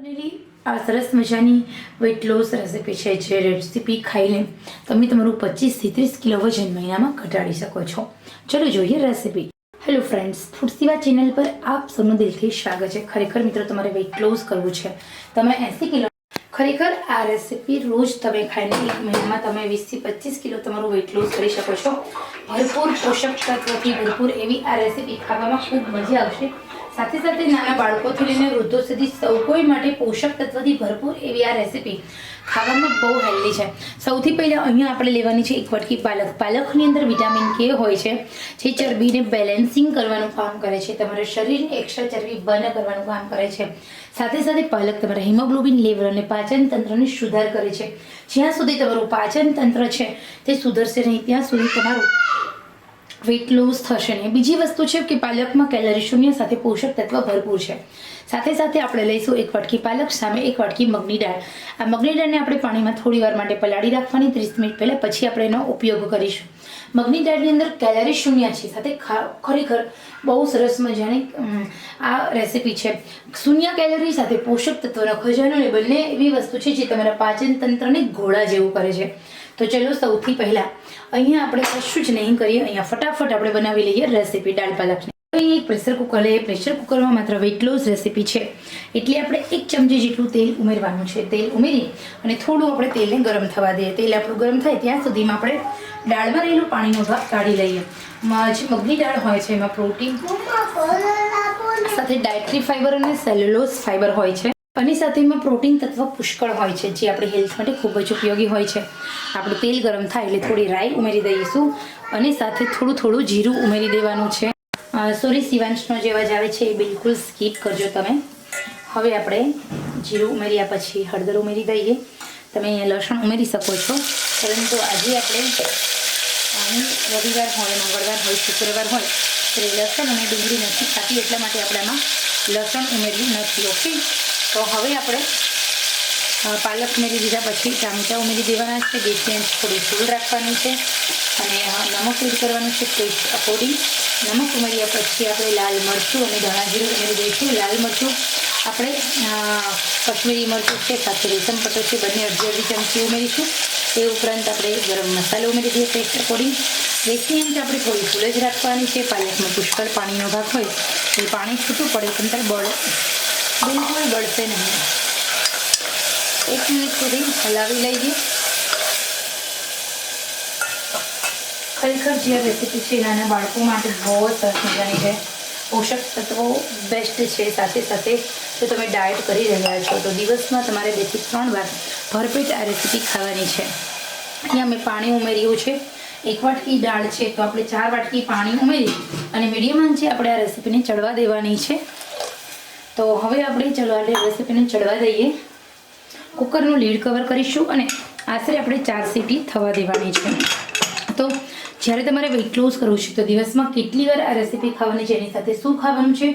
બનેલી. આ સરસ મજાની વેટ લોસ રેસીપી છે જે રેસીપી ખાઈને તમે તમારું પચીસથી ત્રીસ કિલો વજન મહિનામાં ઘટાડી શકો છો. ચલો જોઈએ recipe. Hello friends food Seva channel પર આપ સૌનું દિલથી સ્વાગત છે. ખરેખર મિત્રો, તમારે વેટ લોસ કરવું છે. તમે એંસી કિલો ખરેખર આ રેસીપી રોજ તમે ખાઈને એક મહિનામાં તમે વીસથી પચીસ કિલો તમારું વેટ લોસ કરી શકો છો. ભરપૂર પોષક તત્વથી ભરપૂર એવી આ રેસીપી ખાવામાં ખૂબ મજા આવશે. સાથે સાથે નાના બાળકોથી લઈને વૃદ્ધો સુધી સૌ કોઈ માટે પોષક તત્વથી ભરપૂર એવી આ રેસીપી ખાવામાં બહુ હેલ્ધી છે. સૌથી પહેલાં અહીંયા આપણે લેવાની છે એક વટકી પાલક. પાલકની અંદર વિટામિન કે હોય છે, જે ચરબીને બેલેન્સિંગ કરવાનું કામ કરે છે. તમારા શરીરની એક્સ્ટ્રા ચરબી બર્ન કરવાનું કામ કરે છે. સાથે સાથે પાલક તમારા હિમોગ્લોબિન લેવલ અને પાચન તંત્રને સુધાર કરે છે. જ્યાં સુધી તમારું પાચન તંત્ર છે, તે સુધરશે નહીં. ત્યાં સુધી તમારું વેટ લોસ થશે નહીં. બીજી વસ્તુ છે કે પાલકમાં કેલરી શૂન્ય સાથે પોષક તત્વ ભરપૂર છે. સાથે સાથે આપણે લઈશું એક વાટકી પાલક, સામે એક વાટકી મગની દાળ. આ મગની દાળને આપણે પાણીમાં થોડી વાર માટે પલાળી રાખવાની, ત્રીસ મિનિટ પહેલાં પછી આપણે એનો ઉપયોગ કરીશું. મગની દાળની અંદર કેલરી શૂન્ય છે. સાથે ખરેખર બહુ સરસ મજાની આ રેસીપી છે. શૂન્ય કેલરી સાથે પોષક તત્વનો ખજાનો એ બંને એવી વસ્તુ છે જે તમારા પાચન તંત્રને ઘોડા જેવું કરે છે. તો ચલો સૌથી પહેલાં અહીંયા આપણે કશું જ નહીં કરીએ, અહીંયા ફટાફટ આપણે બનાવી લઈએ રેસીપી દાળ પાલકની. અહીં એક પ્રેશર કુકર લઈએ. પ્રેશર કુકરમાં માત્ર વેટ લોસ રેસીપી છે. એટલે આપણે એક ચમચી જેટલું તેલ ઉમેરવાનું છે. તેલ ઉમેરી અને થોડું આપણે તેલને ગરમ થવા દઈએ. તેલ આપણું ગરમ થાય ત્યાં સુધીમાં આપણે દાળમાં રહેલું પાણીનો ભાગ કાઢી લઈએ. જે મગની દાળ હોય છે, એમાં પ્રોટીન સાથે ડાયટ્રી ફાઈબર અને સેલ્યુલોઝ ફાઈબર હોય છે. અને સાથે એમાં પ્રોટીન તત્વ પુષ્કળ હોય છે, જે આપણી હેલ્થ માટે ખૂબ જ ઉપયોગી હોય છે. આપણું તેલ ગરમ થાય એટલે થોડી રાઈ ઉમેરી દઈશું અને સાથે થોડું થોડું જીરું ઉમેરી દેવાનું છે. સોરી શિવાંશનો જે અવાજ આવે છે એ બિલકુલ સ્કીપ કરજો તમે. હવે આપણે જીરું ઉમેર્યા પછી હળદર ઉમેરી દઈએ. તમે અહીંયા લસણ ઉમેરી શકો છો. પરંતુ આજે આપણે રવિવાર હોય, મંગળવાર હોય, શુક્રવાર હોય ત્યારે લસણ અને ડુંગળી નથી ખાતી, એટલા માટે આપણે આમાં લસણ ઉમેર્યું નથી ઓકે તો હવે આપણે પાલક ઉમેરી દીધા પછી ટામેટાં ઉમેરી દેવાના છે ગેસની આંચ થોડી ફૂલ રાખવાની છે અને નમક એડ કરવાનું છે ટેસ્ટ અકોર્ડિંગ નમક ઉમેર્યા પછી આપણે લાલ મરચું અને ધાણા જીરું ઉમેરી દઈશું. લાલ મરચું આપણે કશ્મીરી મરચું છે, સાથે રેશમ પટો છે, બંને અડધી અડધી ચમચી ઉમેરીશું. તે ઉપરાંત આપણે ગરમ મસાલો ઉમેરી દઈએ ટેસ્ટ અકોર્ડિંગ ગેસની આંચ આપણે થોડી ફૂલ જ રાખવાની છે પાલકમાં પુષ્કળ પાણીનો ભાગ હોય. એ પાણી છૂટું પડે, પણ તાર બળ બિલકુલ બળશે નહીં. એક મિનિટ સુધી હલાવી લઈએ. ખરેખર જે રેસીપી છે નાના બાળકો માટે બહુ જ સરસ મજાની છે. પોષક તત્વો બેસ્ટ છે. સાથે સાથે જો તમે ડાયટ કરી રહ્યા છો, તો દિવસમાં તમારે બેથી ત્રણ વાર ભરપેટ આ રેસીપી ખાવાની છે. અહીંયા મેં પાણી ઉમેર્યું છે. એક વાટકી દાળ છે, તો આપણે ચાર વાટકી પાણી ઉમેરી અને મીડિયમ આંચે આપણે આ રેસીપીને ચડવા દેવાની છે. તો હવે આપણે ચલો આ રેસીપીને ચડવા દઈએ. કુકરનું લીડ કવર કરીશું અને આશરે આપણે ચાર સીટી થવા દેવાની છે. તો જ્યારે તમારે વેઇટ લોસ કરવું છે, તો દિવસમાં કેટલી વાર આ રેસીપી ખાવાની છે, એની સાથે શું ખાવાનું છે,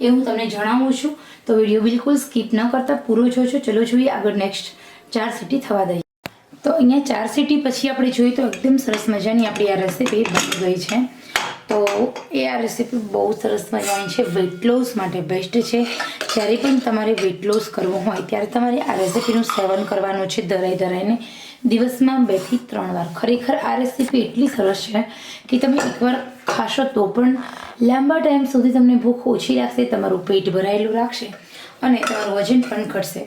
એ હું તમને જણાવું છું. તો વીડિયો બિલકુલ સ્કીપ ન કરતા, પૂરો જોશો ચલો જોઈએ આગળ નેક્સ્ટ ચાર સીટી થવા દઈએ. તો અહીંયા ચાર સીટી પછી આપણે જોઈએ તો એકદમ સરસ મજાની આપણી આ રેસીપી બની ગઈ છે. તો એ આ રેસીપી બહુ સરસ મજાની છે. વેટ લોસ માટે બેસ્ટ છે. જ્યારે પણ તમારે વેટ લોસ કરવું હોય, ત્યારે તમારે આ રેસીપીનું સેવન કરવાનું છે દરાઈ દરાઈને દિવસમાં બેથી ત્રણ વાર. ખરેખર આ રેસીપી એટલી સરસ છે કે તમે એકવાર ખાશો તો પણ લાંબા ટાઈમ સુધી તમને ભૂખ ઓછી લાગશે, તમારું પેટ ભરાયેલું રાખશે અને તમારું વજન પણ ઘટશે.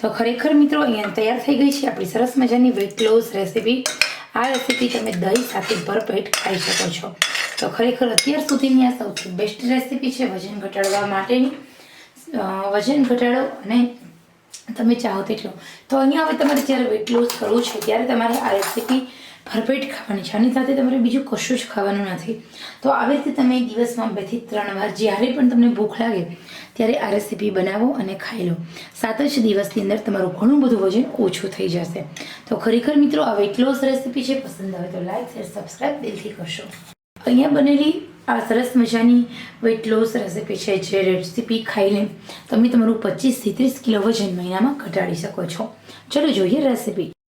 તો ખરેખર મિત્રો, અહીંયા તૈયાર થઈ ગઈ છે આપણી સરસ મજાની વેટ લોસ રેસીપી આ રેસીપી તમે દહીં સાથે ભરપેટ ખાઈ શકો છો. તો ખરેખર અત્યાર સુધીની આ સૌથી બેસ્ટ રેસીપી છે વજન ઘટાડવા માટેની. વજન ઘટાડો અને તમે ચાહો તેટલો. તો અહીંયા હવે તમારે જ્યારે વેટ લોસ કરવું છે, ત્યારે તમારે આ રેસીપી ભરપેટ ખાવાની છે. આની સાથે તમારે બીજું કશું જ ખાવાનું નથી. તો આવી રીતે તમે દિવસમાં બેથી ત્રણ વાર જ્યારે પણ તમને ભૂખ લાગે, ત્યારે આ રેસીપી બનાવો અને ખાઈ લો. સાત જ દિવસની અંદર તમારું ઘણું બધું વજન ઓછું થઈ જશે. તો ખરેખર મિત્રો, આ વેટ લોસ રેસીપી છે. પસંદ આવે તો લાઈક શેર સબસ્ક્રાઈબ દિલથી કરશો. અહીંયા બનેલી આ સરસ મજાની વેટ લોસ રેસીપી છે જે રેસીપી ખાઈને તમે તમારું પચીસથી ત્રીસ કિલો વજન મહિનામાં ઘટાડી શકો છો. ચલો જોઈએ રેસીપી